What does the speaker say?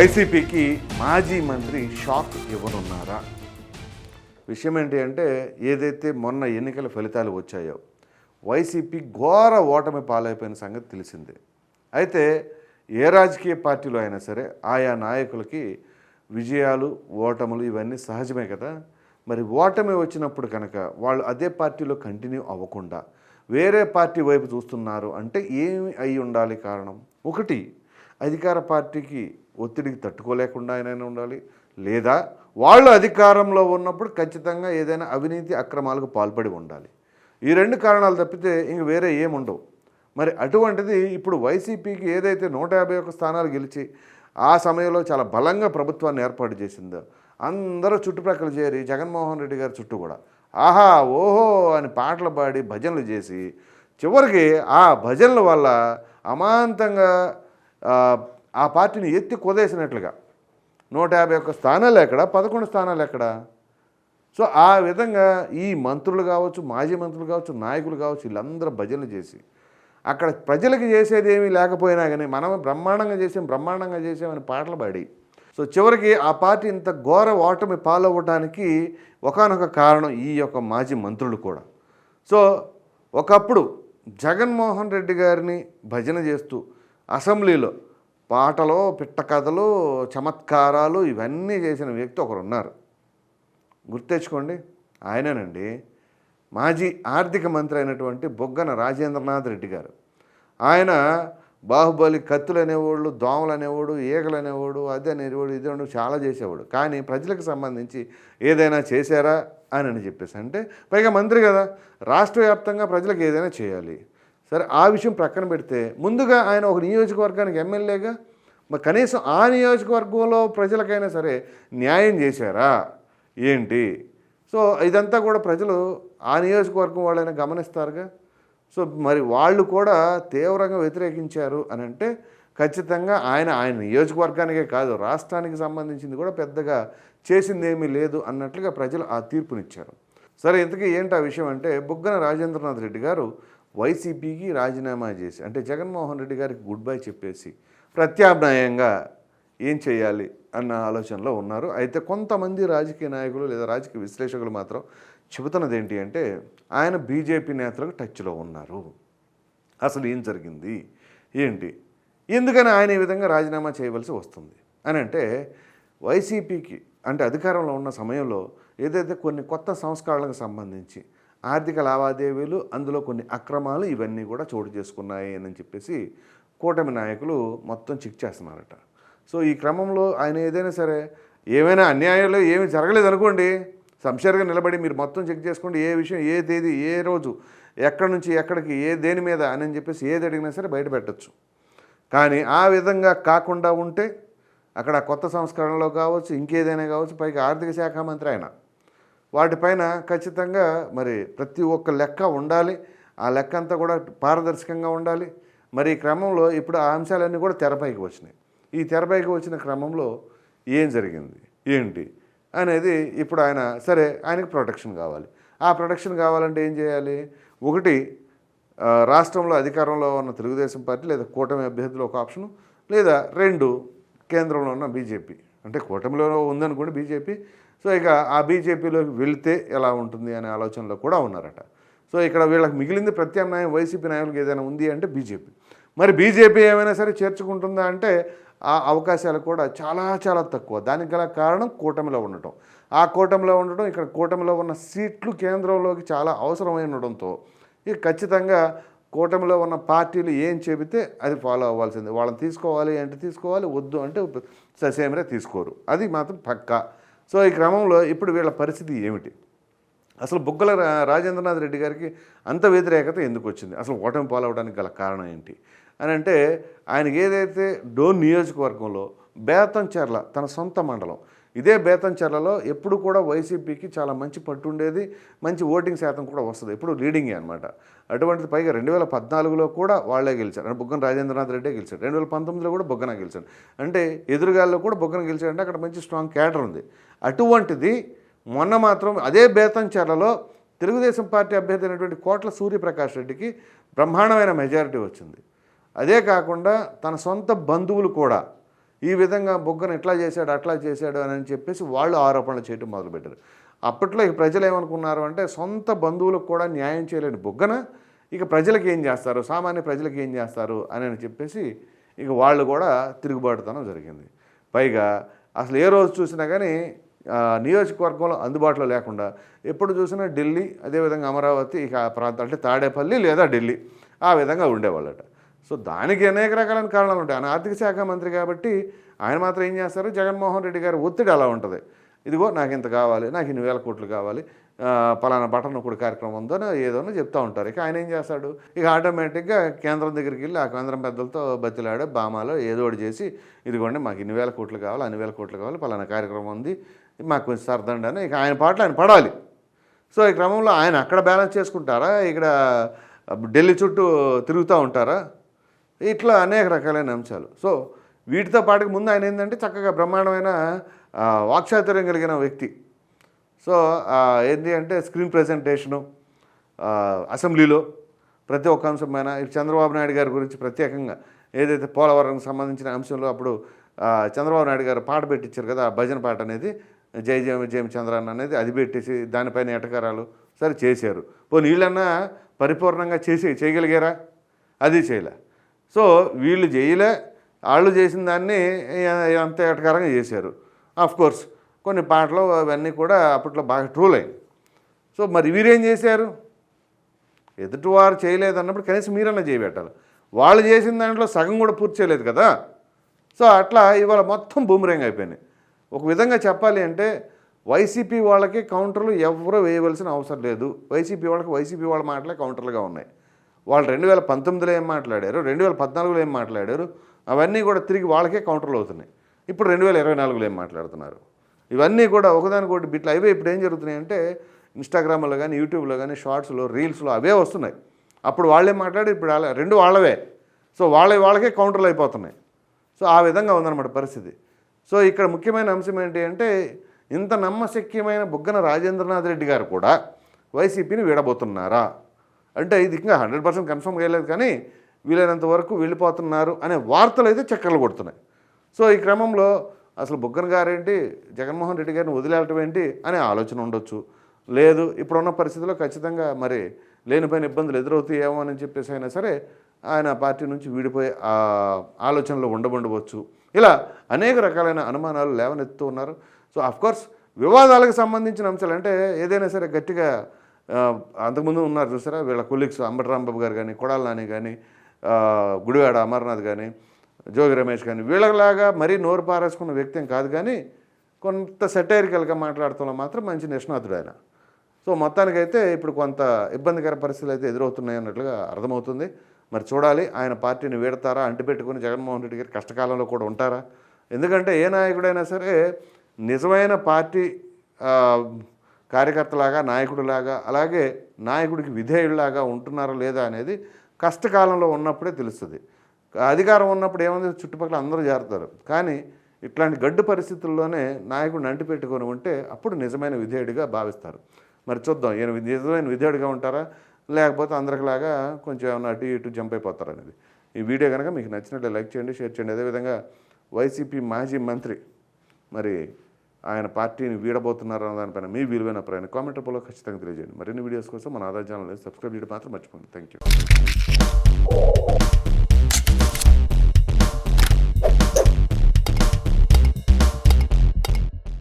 వైసీపీకి మాజీ మంత్రి షాక్ ఇవ్వనున్నారా? విషయం ఏంటి అంటే ఏదైతే మొన్న ఎన్నికల ఫలితాలు వచ్చాయో వైసీపీ ఘోర ఓటమి పాలైపోయిన సంగతి తెలిసిందే. అయితే ఏ రాజకీయ పార్టీలో అయినా సరే ఆయా నాయకులకి విజయాలు ఓటములు ఇవన్నీ సహజమే కదా. మరి ఓటమి వచ్చినప్పుడు కనుక వాళ్ళు అదే పార్టీలో కంటిన్యూ అవ్వకుండా వేరే పార్టీ వైపు చూస్తున్నారు అంటే ఏమి అయి ఉండాలి కారణం? ఒకటి అధికార పార్టీకి ఒత్తిడికి తట్టుకోలేకుండా అయినా ఉండాలి. లేదా వాళ్ళు అధికారంలో ఉన్నప్పుడు ఖచ్చితంగా ఏదైనా అవినీతి అక్రమాలకు పాల్పడి ఉండాలి. ఈ రెండు కారణాలు తప్పితే ఇంక వేరే ఏముండవు మరి అటువంటిది ఇప్పుడు వైసీపీకి ఏదైతే నూట యాభై ఒక్క స్థానాలు గెలిచి ఆ సమయంలో చాలా బలంగా ప్రభుత్వాన్ని ఏర్పాటు చేసిందో అందరూ చుట్టుప్రక్కల చేరి జగన్మోహన్ రెడ్డి గారి చుట్టూ కూడా ఆహా ఓహో అని పాటలు పాడి భజనలు చేసి చివరికి ఆ భజనల వల్ల అమాంతంగా ఆ, పార్టీని ఎత్తి కుదేసినట్లుగా. నూట యాభై ఒక్క స్థానాలు ఎక్కడ? పదకొండు స్థానాలు ఎక్కడ? సో ఆ విధంగా ఈ మంత్రులు కావచ్చు మాజీ మంత్రులు కావచ్చు నాయకులు కావచ్చు వీళ్ళందరూ భజనలు చేసి అక్కడ ప్రజలకు చేసేది ఏమీ లేకపోయినా కానీ మనం బ్రహ్మాండంగా చేసాం బ్రహ్మాండంగా చేసామని పాటలు పాడి. సో చివరికి ఆ పార్టీ ఇంత ఘోర ఓటమి పాలవ్వటానికి ఒకానొక కారణం ఈ యొక్క మాజీ మంత్రులు కూడా. సో ఒకప్పుడు జగన్మోహన్ రెడ్డి గారిని భజన చేస్తూ అసెంబ్లీలో పాటలు పిట్ట కథలు చమత్కారాలు ఇవన్నీ చేసిన వ్యక్తి ఒకరు ఉన్నారు గుర్తెచ్చుకోండి ఆయనేనండి మాజీ ఆర్థిక మంత్రి అయినటువంటి బొగ్గన రాజేంద్రనాథ్ రెడ్డి గారు. ఆయన బాహుబలి కత్తులు అనేవాళ్ళు దోమలు అనేవాడు ఈగలు అనేవాడు అది అనేవాడు ఇది అనేవాడు చాలా చేసేవాడు. కానీ ప్రజలకు సంబంధించి ఏదైనా చేశారా అని అని చెప్పేసి అంటే పైగా మంత్రి కదా రాష్ట్ర వ్యాప్తంగా ప్రజలకు ఏదైనా చేయాలి. సరే ఆ విషయం ప్రక్కన పెడితే ముందుగా ఆయన ఒక నియోజకవర్గానికి ఎమ్మెల్యేగా మరి కనీసం ఆ నియోజకవర్గంలో ప్రజలకైనా సరే న్యాయం చేశారా? ఏంటి? సో ఇదంతా కూడా ప్రజలు ఆ నియోజకవర్గం వాళ్ళైనా గమనిస్తారుగా? సో మరి వాళ్ళు కూడా తీవ్రంగా వ్యతిరేకించారు అని అంటే ఖచ్చితంగా ఆయన ఆయన నియోజకవర్గానికే కాదు రాష్ట్రానికి సంబంధించింది కూడా పెద్దగా చేసింది ఏమీ లేదు అన్నట్లుగా ప్రజలు ఆ తీర్పునిచ్చారు. సరే ఇంతకీ ఏంటి ఆ విషయం అంటే బుగ్గన రాజేంద్రనాథ్ రెడ్డి గారు వైసీపీకి రాజీనామా చేసి అంటే జగన్మోహన్ రెడ్డి గారికి గుడ్ బై చెప్పేసి ప్రత్యామ్నాయంగా ఏం చేయాలి అన్న ఆలోచనలో ఉన్నారు. అయితే కొంతమంది రాజకీయ నాయకులు లేదా రాజకీయ విశ్లేషకులు మాత్రం చెబుతున్నది ఏంటి అంటే ఆయన బీజేపీ నేతలకు టచ్లో ఉన్నారు. అసలు ఏం జరిగింది? ఏంటి? ఎందుకని ఆయన ఈ విధంగా రాజీనామా చేయవలసి వస్తుంది? అని అంటే వైసీపీకి అంటే అధికారంలో ఉన్న సమయంలో ఏదైతే కొన్ని కొత్త సంస్కరణలకు సంబంధించి ఆర్థిక లావాదేవీలు అందులో కొన్ని అక్రమాలు ఇవన్నీ కూడా చోటు చేసుకున్నాయి అని చెప్పేసి కూటమి నాయకులు మొత్తం చెక్ చేస్తున్నారట. సో ఈ క్రమంలో ఆయన ఏదైనా సరే ఏమైనా అన్యాయాలు ఏమి జరగలేదు అనుకోండి సంశయంగా నిలబడి మీరు మొత్తం చెక్ చేసుకోండి ఏ విషయం ఏ తేదీ ఏ రోజు ఎక్కడి నుంచి ఎక్కడికి ఏ దేని మీద అని చెప్పేసి ఏది అడిగినా సరే బయట పెట్టచ్చు. కానీ ఆ విధంగా కాకుండా ఉంటే అక్కడ కొత్త సంస్కరణలో కావచ్చు ఇంకేదైనా కావచ్చు పైగా ఆర్థిక శాఖ మంత్రి ఆయన వాటిపైన ఖచ్చితంగా మరి ప్రతి ఒక్క లెక్క ఉండాలి. ఆ లెక్క అంతా కూడా పారదర్శకంగా ఉండాలి. మరి ఈ క్రమంలో ఇప్పుడు ఆ అంశాలన్నీ కూడా తెరపైకి వచ్చినాయి. ఈ తెరపైకి వచ్చిన క్రమంలో ఏం జరిగింది? ఏంటి? అనేది ఇప్పుడు ఆయన సరే ఆయనకు ప్రొటెక్షన్ కావాలి. ఆ ప్రొటెక్షన్ కావాలంటే ఏం చేయాలి? ఒకటి రాష్ట్రంలో అధికారంలో ఉన్న తెలుగుదేశం పార్టీ లేదా కూటమి అభ్యర్థులు ఒక ఆప్షను లేదా రెండు కేంద్రంలో ఉన్న బీజేపీ. అంటే కూటమిలో ఉందనుకోండి బీజేపీ సో ఇక ఆ బీజేపీలోకి వెళితే ఎలా ఉంటుంది అనే ఆలోచనలో కూడా ఉన్నారట. సో ఇక్కడ వీళ్ళకి మిగిలింది ప్రత్యామ్నాయం వైసీపీ నాయకులకు ఏదైనా ఉంది అంటే బీజేపీ. మరి బీజేపీ ఏమైనా సరే చేర్చుకుంటుందా అంటే ఆ అవకాశాలు కూడా చాలా చాలా తక్కువ. దానికి గల కారణం కూటమిలో ఉండటం. ఆ కూటమిలో ఉండటం ఇక్కడ కూటమిలో ఉన్న సీట్లు కేంద్రంలోకి చాలా అవసరమై ఉండడంతో ఇక ఖచ్చితంగా కూటమిలో ఉన్న పార్టీలు ఏం చెబితే అది ఫాలో అవ్వాల్సిందే. వాళ్ళని తీసుకోవాలి అంటే తీసుకోవాలి వద్దు అంటే ససేమరే తీసుకోరు. అది మాత్రం పక్కా. సో ఈ క్రమంలో ఇప్పుడు వీళ్ళ పరిస్థితి ఏమిటి? అసలు బుగ్గల రా- రాజేంద్రనాథ్ రెడ్డి గారికి అంత వ్యతిరేకత ఎందుకు వచ్చింది? అసలు ఓటమి పాలవడానికి గల కారణం ఏంటి? అని అంటే ఆయనకి ఏదైతే డోన్ నియోజకవర్గంలో బేతంచెర్ల తన సొంత మండలం ఇదే బేతంచెర్లలో ఎప్పుడు కూడా వైసీపీకి చాలా మంచి పట్టు ఉండేది మంచి ఓటింగ్ శాతం కూడా వస్తుంది. ఎప్పుడు లీడింగే అనమాట అటువంటిది పైగా రెండు వేల పద్నాలుగులో కూడా వాళ్ళే గెలిచారు. అంటే బుగ్గన రాజేంద్రనాథ్ రెడ్డే గెలిచారు రెండు వేల పంతొమ్మిదిలో కూడా బుగ్గన గెలిచాడు. అంటే ఎదురుగాల్లో కూడా బుగ్గన గెలిచాడంటే అక్కడ మంచి స్ట్రాంగ్ క్యాడర్ ఉంది. అటువంటిది మొన్న మాత్రం అదే బేతంచెర్లలో తెలుగుదేశం పార్టీ అభ్యర్థి అయినటువంటి కోట్ల సూర్యప్రకాష్ రెడ్డికి బ్రహ్మాండమైన మెజారిటీ వచ్చింది. అదే కాకుండా తన సొంత బంధువులు కూడా ఈ విధంగా బొగ్గను ఇట్లా చేశాడు అట్లా చేశాడు అని చెప్పేసి వాళ్ళు ఆరోపణలు చేయడం మొదలుపెట్టారు. అప్పట్లో ఇక ప్రజలు ఏమనుకున్నారు అంటే సొంత బంధువులకు కూడా న్యాయం చేయలేని బొగ్గన ఇక ప్రజలకు ఏం చేస్తారు? సామాన్య ప్రజలకు ఏం చేస్తారు? అని అని చెప్పేసి ఇక వాళ్ళు కూడా తిరుగుబాటుతనం జరిగింది. పైగా అసలు ఏ రోజు చూసినా కానీ నియోజకవర్గంలో అందుబాటులో లేకుండా ఎప్పుడు చూసినా ఢిల్లీ అదేవిధంగా అమరావతి ఇక ఆ ప్రాంతం అంటే తాడేపల్లి లేదా ఢిల్లీ ఆ విధంగా ఉండేవాళ్ళట. సో దానికి అనేక రకాలైన కారణాలు ఉంటాయి. ఆయన ఆర్థిక శాఖ మంత్రి కాబట్టి ఆయన మాత్రం ఏం చేస్తారు? జగన్మోహన్ రెడ్డి గారి ఒత్తిడి అలా ఉంటుంది. ఇదిగో నాకు ఇంత కావాలి నాకు ఇన్ని వేల కోట్లు కావాలి పలానా బటన్ ఒకటి కార్యక్రమం ఉందో ఏదోనో చెప్తూ ఉంటారు. ఇక ఆయన ఏం చేస్తాడు? ఇక ఆటోమేటిక్గా కేంద్రం దగ్గరికి వెళ్ళి ఆ కేంద్రం పెద్దలతో బతిలాడే బామాలో ఏదో ఒకటి చేసి ఇదిగోండి మాకు ఇన్ని వేల కోట్లు కావాలి అన్ని వేల కోట్లు కావాలి పలానా కార్యక్రమం ఉంది మాకు కొంచెం సర్దండి అని ఇక ఆయన పాటలు ఆయన పడాలి. సో ఈ క్రమంలో ఆయన అక్కడ బ్యాలెన్స్ చేసుకుంటారా? ఇక్కడ ఢిల్లీ చుట్టూ తిరుగుతూ ఉంటారా? ఇట్లా అనేక రకాలైన అంశాలు. సో వీటితో పాటుకు ముందు ఆయన ఏంటంటే చక్కగా బ్రహ్మాండమైన వాక్చాతుర్యం కలిగిన వ్యక్తి. సో ఏంటి అంటే స్క్రీన్ ప్రజెంటేషను అసెంబ్లీలో ప్రతి ఒక్క అంశం పైన చంద్రబాబు నాయుడు గారి గురించి ప్రత్యేకంగా ఏదైతే పోలవరంకి సంబంధించిన అంశంలో అప్పుడు చంద్రబాబు నాయుడు గారు పాట పెట్టించారు కదా ఆ భజన పాట అనేది జై జయ జయం చంద్రన్న అనేది అది పెట్టేసి దానిపైన ఎటకారాలు సరే చేశారు. పోనీ వీళ్ళన్నా పరిపూర్ణంగా చేసి చేయగలిగారా? అది చేయలే. సో వీళ్ళు చేయలే వాళ్ళు చేసిన దాన్ని అంత ఎటకారంగా చేశారు. కోర్స్ కొన్ని పాటలు అవన్నీ కూడా అప్పట్లో బాగా ట్రూల్ అయింది సో మరి వీరేం చేశారు? ఎదుటివారు చేయలేదు అన్నప్పుడు కనీసం మీరన్నా చేయబెట్టాలి వాళ్ళు చేసిన దాంట్లో సగం కూడా పూర్తి చేయలేదు కదా. సో అట్లా ఇవాళ మొత్తం బూమరంగ్ అయిపోయినాయి. ఒక విధంగా చెప్పాలి అంటే వైసీపీ వాళ్ళకి కౌంటర్లు ఎవరూ వేయవలసిన అవసరం లేదు. వైసీపీ వాళ్ళకి వైసీపీ వాళ్ళ మాటలే కౌంటర్లుగా ఉన్నాయి. వాళ్ళు రెండు వేల పంతొమ్మిదిలో ఏం మాట్లాడారు? రెండు వేల పద్నాలుగులో ఏం మాట్లాడారు? అవన్నీ కూడా తిరిగి వాళ్ళకే కౌంటర్లు అవుతున్నాయి. ఇప్పుడు రెండు వేల ఇరవై నాలుగులో ఏం మాట్లాడుతున్నారు? ఇవన్నీ కూడా ఒకదానికొకటి బిట్లు. అవే ఇప్పుడు ఏం జరుగుతున్నాయి అంటే ఇన్స్టాగ్రామ్లో కానీ యూట్యూబ్లో కానీ షార్ట్స్లో రీల్స్లో అవే వస్తున్నాయి. అప్పుడు వాళ్ళే మాట్లాడి ఇప్పుడు వాళ్ళ రెండు వాళ్ళవే. సో వాళ్ళ వాళ్ళకే కౌంటర్లు అయిపోతున్నాయి. సో ఆ విధంగా ఉందన్నమాట పరిస్థితి. సో ఇక్కడ ముఖ్యమైన అంశం ఏంటి అంటే ఇంత నమ్మశక్యమైన బుగ్గన రాజేంద్రనాథ్ రెడ్డి గారు కూడా వైసీపీని వీడబోతున్నారా? అంటే ఇది ఇంకా హండ్రెడ్ పర్సెంట్ కన్ఫర్మ్ చేయలేదు కానీ వీలైనంత వరకు వెళ్ళిపోతున్నారు అనే వార్తలు అయితే చక్కర్లు కొడుతున్నాయి. సో ఈ క్రమంలో అసలు బుగ్గన గారేంటి జగన్మోహన్ రెడ్డి గారిని వదిలేయటం ఏంటి అనే ఆలోచన ఉండొచ్చు. లేదు ఇప్పుడున్న పరిస్థితిలో ఖచ్చితంగా మరి లేనిపోయిన ఇబ్బందులు ఎదురవుతాయేమో అని చెప్పేసి అయినా సరే ఆయన పార్టీ నుంచి వీడిపోయే ఆలోచనలో ఉండబండవచ్చు. ఇలా అనేక రకాలైన అనుమానాలు లేవనెత్తుతూ ఉన్నారు. సో అఫ్కోర్స్ వివాదాలకు సంబంధించిన అంశాలు అంటే ఏదైనా సరే గట్టిగా అంతకుముందు ఉన్నారు చూసారా? వీళ్ళ కొలీగ్స్ అంబటరాంబాబు గారు కానీ కొడాల నాని కానీ గుడివాడ అమర్నాథ్ కానీ జోగి రమేష్ కానీ వీళ్ళలాగా మరీ నోరు పారేసుకున్న వ్యక్తి ఏం కాదు కానీ కొంత సెటైరికల్గా మాట్లాడుతున్న మాత్రం మంచి నిష్ణాతుడు ఆయన. సో మొత్తానికైతే ఇప్పుడు కొంత ఇబ్బందికర పరిస్థితులు అయితే ఎదురవుతున్నాయి అన్నట్లుగా అర్థమవుతుంది. మరి చూడాలి ఆయన పార్టీని వీడతారా అంటిపెట్టుకుని జగన్మోహన్ రెడ్డి గారి కష్టకాలంలో కూడా ఉంటారా? ఎందుకంటే ఏ నాయకుడైనా సరే నిజమైన పార్టీ కార్యకర్తలాగా నాయకుడిలాగా అలాగే నాయకుడికి విధేయుడిలాగా ఉంటున్నారా లేదా అనేది కష్టకాలంలో ఉన్నప్పుడే తెలుస్తుంది. అధికారం ఉన్నప్పుడు ఏముంది? చుట్టుపక్కల అందరూ చేరుతారు కానీ ఇట్లాంటి గడ్డు పరిస్థితుల్లోనే నాయకుడిని అంటిపెట్టుకొని ఉంటే అప్పుడు నిజమైన విధేయుడిగా భావిస్తారు. మరి చూద్దాం ఈయన నిజమైన విధేయుడిగా ఉంటారా? లేకపోతే అందరికిలాగా కొంచెం ఏమైనా అటు ఇటు జంప్ అయిపోతారు అనేది. ఈ వీడియో కనుక మీకు నచ్చినట్లు లైక్ చేయండి షేర్ చేయండి. అదేవిధంగా వైసీపీ మాజీ మంత్రి మరి ఆయన పార్టీని వీడబోతున్నారన్న దానిపైన మీ విలువైన ప్రయాణ కామెంట్ రూపంలో ఖచ్చితంగా తెలియజేయండి. మరిన్ని వీడియోస్ కోసం మన ఆధార్ ఛానల్ సబ్స్క్రైబ్ చేయడం మాత్రం మర్చిపోండి థ్యాంక్ యూ